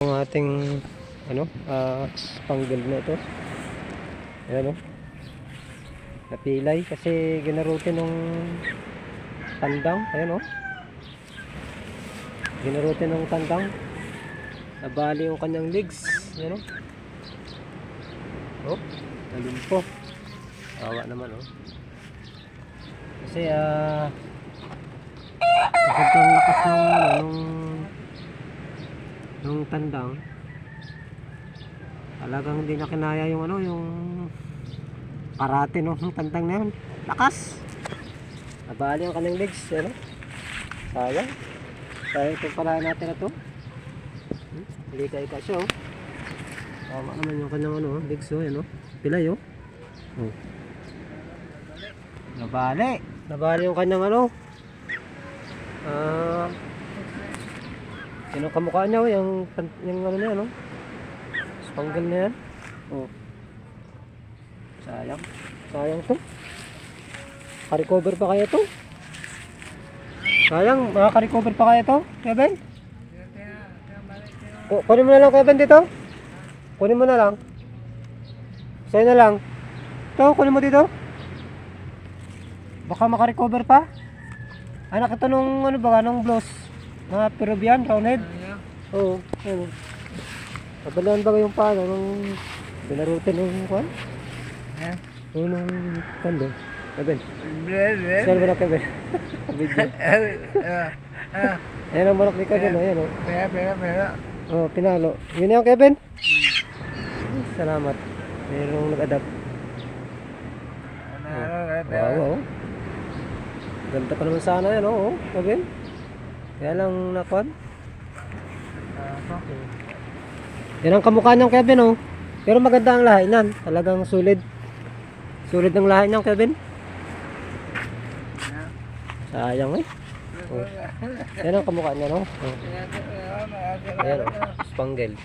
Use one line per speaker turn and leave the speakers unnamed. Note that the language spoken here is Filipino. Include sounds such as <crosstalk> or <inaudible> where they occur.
Ang ating ano, ah spangled na ito. Ayan o. Napilay kasi ginarote nung tandang. Ayan o. Ginarote nung tandang. Nabali yung kanyang legs. Ayan o. Oh, nalimpo. Awa naman oh. Kasi ah sobrang lakas ng ano, nung nung tandang. Talagang hindi na kinaya yung ano yung karate no ng tandang na yun lakas! Nabali ang kanyang legs ano? Sayang. Sayang itong pala natin na to. Hmm? hindi ka siya oh tama naman yung kanyang ano legs oh yan oh. Pilay oh. Oh. Nabali! Nabali yung kanyang ano ah Sino kamukha niya, oh, yung, yung ano niya, no? Spangle na yan. Oh. Sayang. Sayang to. Ka-recover pa kaya to? Sayang, makaka-recover pa kaya to, Kevin? Ku- kunin mo na lang, Kevin, dito. Kunin mo na lang. Sa'yo na lang. Ito, kunin mo dito. Baka makarecover pa. Anak ito nung ano ba, nung blows. Mga Peruvian, roundhead. Oo, ano. Kabalaan ba yung paano nung binarutin nung kwan?
Ha?
Oo, nung kwan doon. Kevin. Saan mo na Kevin? <laughs> Video. Ayan ang manok ni Kevin, ayan oh.
Pera, pera, pera.
Oh, pinalo. Yun na yung Kevin. Salamat. Mayroong nag-adapt. Wow, wow. Ganda pa naman sana yan, oh, oh, Kevin. Kaya lang nakwan. Yan ang kamukha niyang Kevin, oh. Pero maganda ang lahi niyan. Talagang sulit. Sulit ang lahi niyang Kevin. Sayang eh. Oh. Yan ang kamukha niya, no? Oh. Ayan, oh. Spangled.